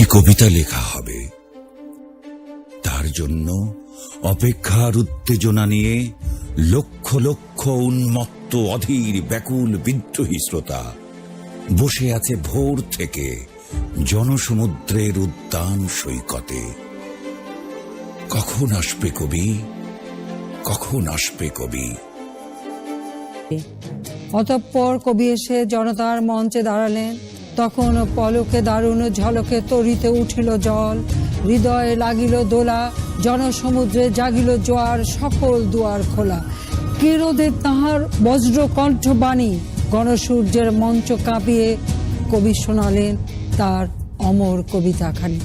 একটি কবিতা লেখা হবে। তার জন্য অপেক্ষার উত্তেজনা নিয়ে লক্ষ লক্ষ উন্মত্ত, অধীর, ব্যাকুল, বিদ্রোহী শ্রোতা বসে আছে ভোর থেকে জনসমুদ্রের উদ্যান সৈকতে। কখন আসবে কবি? কখন আসবে কবি? অতঃপর কবি এসে জনতার মঞ্চে দাঁড়ালেন। তখন পলকে দারুণ ঝলকে তরিতে উঠিল জল। হৃদয়ে লাগিল দোলা, জনসমুদ্রে জাগিল জোয়ার, সকল দুয়ার খোলা। কিরোদের তাহার বজ্র কণ্ঠ বাণী, গণসূর্যের মঞ্চ কাঁপিয়ে কবি শোনালেন তার অমর কবিতাখানি।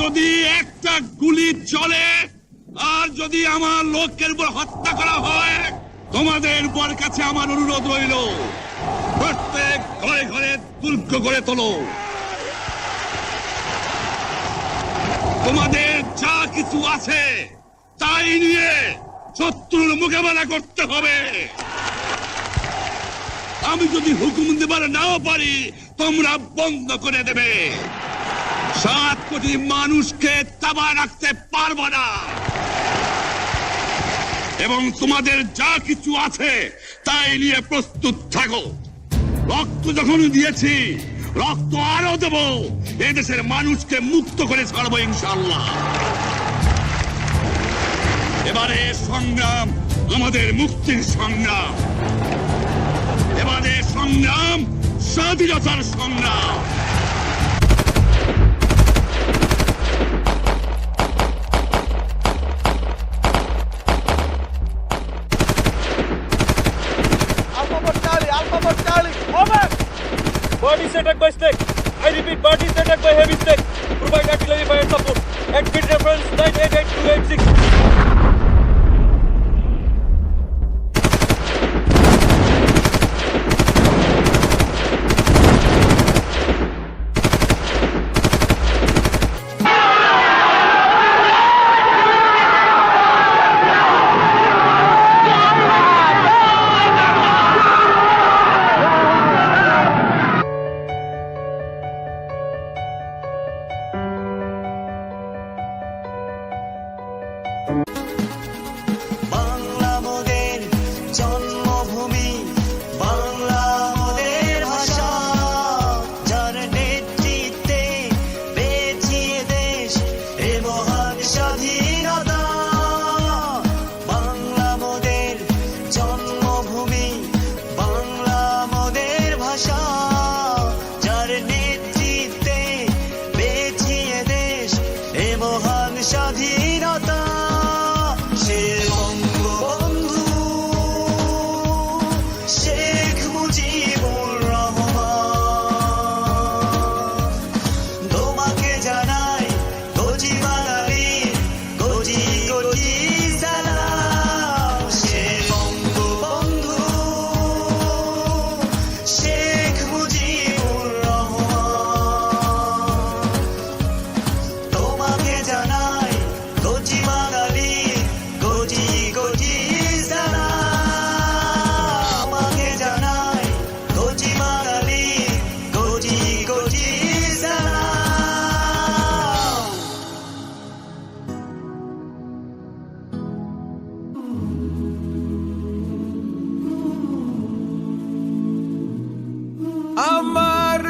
যদি একটা গুলি চলে, আর যদি আমার লোকের উপর হত্যা করা হয়, তোমাদের উপর কাছে আমার অনুরোধ রইল, প্রত্যেক ঘরে ঘরে দুর্গ করে তোলো। তোমাদের যা কিছু আছে, তাই নিয়ে শত্রুর মোকাবেলা করতে হবে। আমি যদি হুকুম দেবার নাও পারি, তোমরা বন্ধ করে দেবে। সাত কোটি মানুষকে তাবা রাখতে পারব না। এবং তোমাদের যা কিছু আছে, তাই নিয়ে প্রস্তুত থাকো। রক্ত যখন দিয়েছি, রক্ত আরও দেব। এদেশের মানুষকে মুক্ত করে ছাড়বো ইনশাল্লাহ এবারে সংগ্রাম, আমাদের মুক্তির সংগ্রাম। এবারে সংগ্রাম, স্বাধীনতার সংগ্রাম। Over, Charlie! Over! Birdies attack by stick. I repeat, body set up by heavy stick. Provide artillery fire support. At pit reference 988286.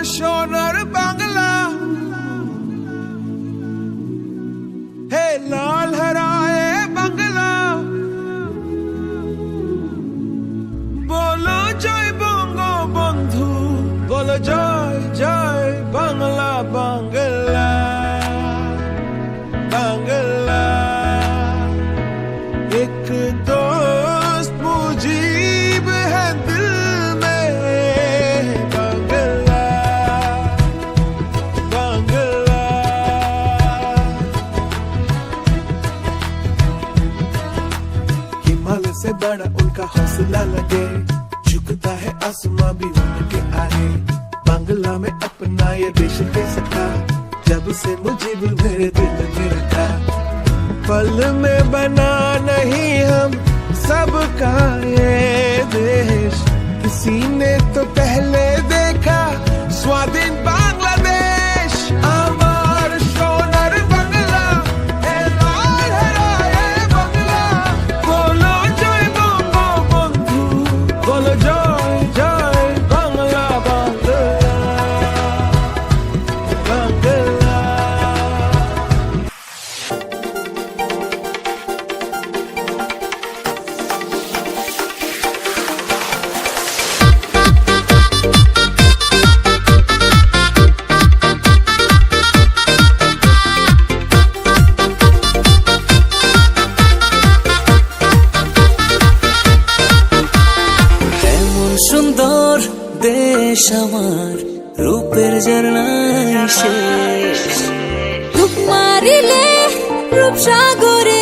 আমার से बड़ा उनका हौसला लगे। झुकता है आसमां भी उनके आगे। बांग्ला में अपना ये देश कैसा सका जब से मुझे भी मेरे दिल में रखा। पल में बना नहीं हम सबका ये देश। किसी ने तो पहले देखा। দেশ আমার রূপের জানাই শেষ। রূপ মারিলে রূপসাগরে মন